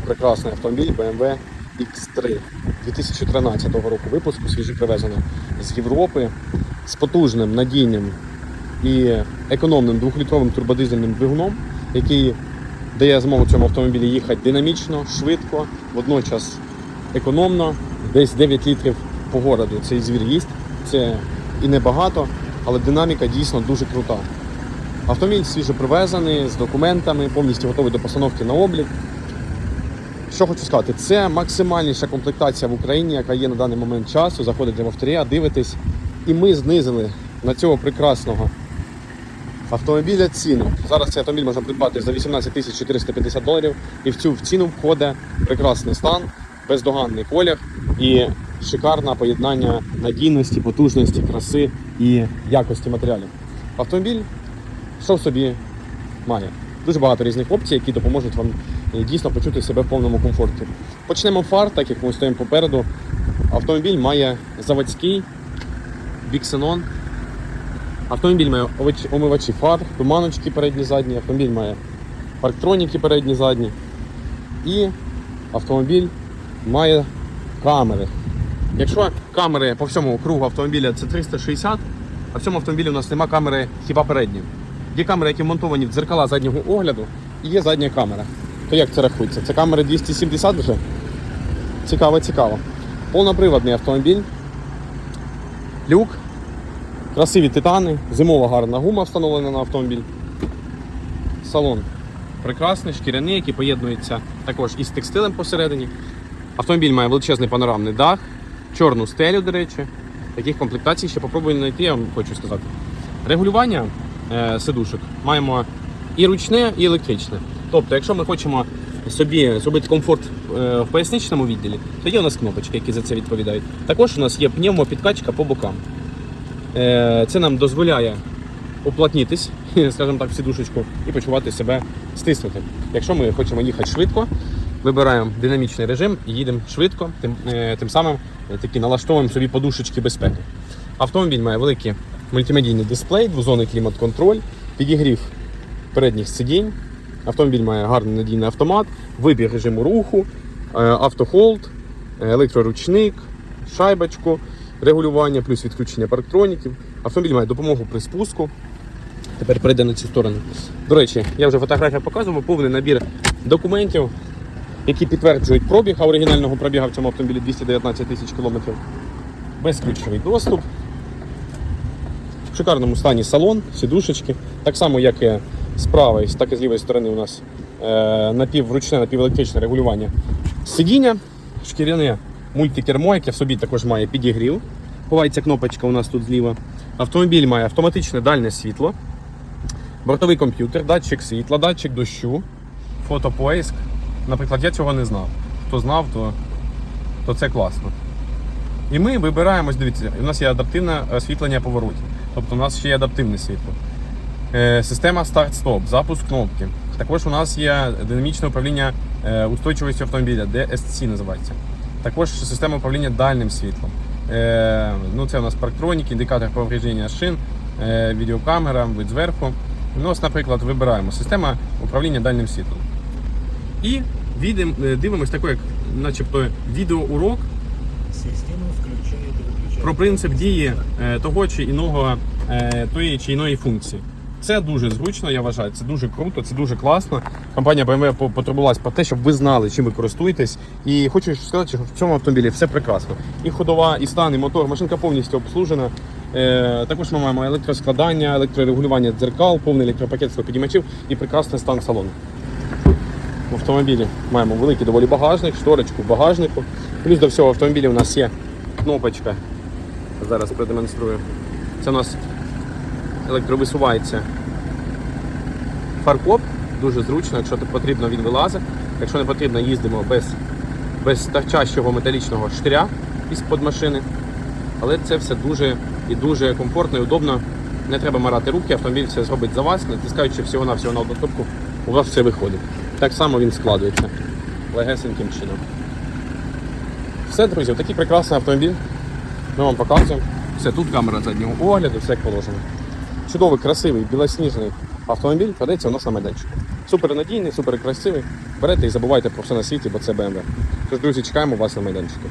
Прекрасний автомобіль BMW X3 2013 року випуску, свіжий привезений з Європи з потужним, надійним і економним двохлітровим турбодизельним двигуном, який дає змогу цьому автомобілі їхати динамічно, швидко, водночас економно, десь 9 літрів по городу. Цей звір їсть. Це і небагато, але динаміка дійсно дуже крута. Автомобіль свіжо привезений з документами, повністю готовий до постановки на облік. Що хочу сказати, це максимальніша комплектація в Україні, яка є на даний момент часу. Заходите в авторія, дивитесь. І ми знизили на цього прекрасного автомобіля ціну. Зараз цей автомобіль можна придбати за 18 тисяч 450 доларів. І в цю ціну входить прекрасний стан, бездоганний колір і шикарне поєднання надійності, потужності, краси і якості матеріалів. Автомобіль що в собі має? Дуже багато різних опцій, які допоможуть вам е, дійсно почути себе в повному комфорті. Почнемо фар, так як ми стоїмо попереду. Автомобіль має заводський біксенон. Автомобіль має омивачі фар, туманочки передні задні, автомобіль має парктроніки передні задні. І автомобіль має камери. Якщо камери по всьому кругу автомобіля це 360, а в цьому автомобілі у нас немає камери хіба передні. Є камери, які вмонтовані в дзеркала заднього огляду, і є задня камера. То як це рахується? Це камери 270 вже? Цікаво, цікаво. Повноприводний автомобіль. Люк, красиві титани, зимова гарна гума встановлена на автомобіль. Салон прекрасний, шкіряний, який поєднується також із текстилем посередині. Автомобіль має величезний панорамний дах, чорну стелю, до речі. Таких комплектацій ще попробую знайти, я вам хочу сказати. Регулювання е, сидушок маємо і ручне, і електричне. Тобто, якщо ми хочемо собі зробити комфорт е, в поясничному відділі, то є у нас кнопочки, які за це відповідають. Також у нас є пневмопідкачка по бокам. Е, це нам дозволяє уплотнітись, скажімо так, в сідушечку і почувати себе стиснутим. Якщо ми хочемо їхати швидко, вибираємо динамічний режим і їдемо швидко, тим, е, тим самим такі налаштовуємо собі подушечки безпеки. Автомобіль має великий мультимедійний дисплей, двозонний клімат-контроль, підігрів передніх сидінь. Автомобіль має гарний надійний автомат, вибір режиму руху, е, автохолд, електроручник, шайбочку, регулювання плюс відключення парктроніків. Автомобіль має допомогу при спуску. Тепер перейде на цю сторону. До речі, я вже фотографія показував, повний набір документів, які підтверджують пробіг, а оригінального пробіга в цьому автомобілі 219 тисяч кілометрів. Безключовий доступ. В шикарному стані салон, сідушечки. Так само, як і з правої, так і з лівої сторони у нас е, напівручне, напівелектричне регулювання сидіння, шкіряне мультикермо, яке в собі також має підігрів. Ховається кнопочка у нас тут зліва. Автомобіль має автоматичне дальне світло, бортовий комп'ютер, датчик світла, датчик дощу, фотопоиск. Наприклад, я цього не знав. Хто знав, то, то це класно. І ми вибираємо, ось дивіться, у нас є адаптивне освітлення поворотів. Тобто у нас ще є адаптивне світло. Е, Система старт-стоп, запуск кнопки. Також у нас є динамічне управління е, устойчивістю автомобіля, DSC називається. Також система управління дальним світлом. Е, Ну, це у нас парктронік, індикатор повреждення шин, відеокамера, вид зверху. Ну, ось, наприклад, вибираємо система управління дальним світлом. І дивимось таке, як начебто відеоурок про принцип дії того чи іного тої чи іної функції. Це дуже зручно, я вважаю. Це дуже круто, це дуже класно. Компанія BMW по- потурбувалась про те, щоб ви знали, чим ви користуєтесь. І хочу сказати, що в цьому автомобілі все прекрасно. І ходова, і стан, і мотор. Машинка повністю обслужена. Е, також ми маємо електроскладання, електрорегулювання дзеркал, повний електропакет склопідіймачів і прекрасний стан салону. В автомобілі маємо великий доволі багажник, шторочку багажнику. Плюс до всього в автомобілі у нас є кнопочка. Зараз продемонструю. Це у нас електровисувається фаркоп. Дуже зручно, якщо потрібно, він вилазить. Якщо не потрібно, їздимо без, без торчащого металічного штиря із-под машини. Але це все дуже і дуже комфортно і удобно. Не треба марати руки, автомобіль все зробить за вас, натискаючи всього-навсього на одну кнопку, у вас все виходить. Так само він складується легесеньким чином. Все, друзі, такий прекрасний автомобіль. Ми вам показуємо. Все, тут камера заднього огляду, все як положено. Чудовий, красивий, білосніжний автомобіль продається у нас на майданчику. Супер надійний, супер красивий. берете і забувайте про все на світі, бо це BMW. Тож, друзі, чекаємо вас на майданчику.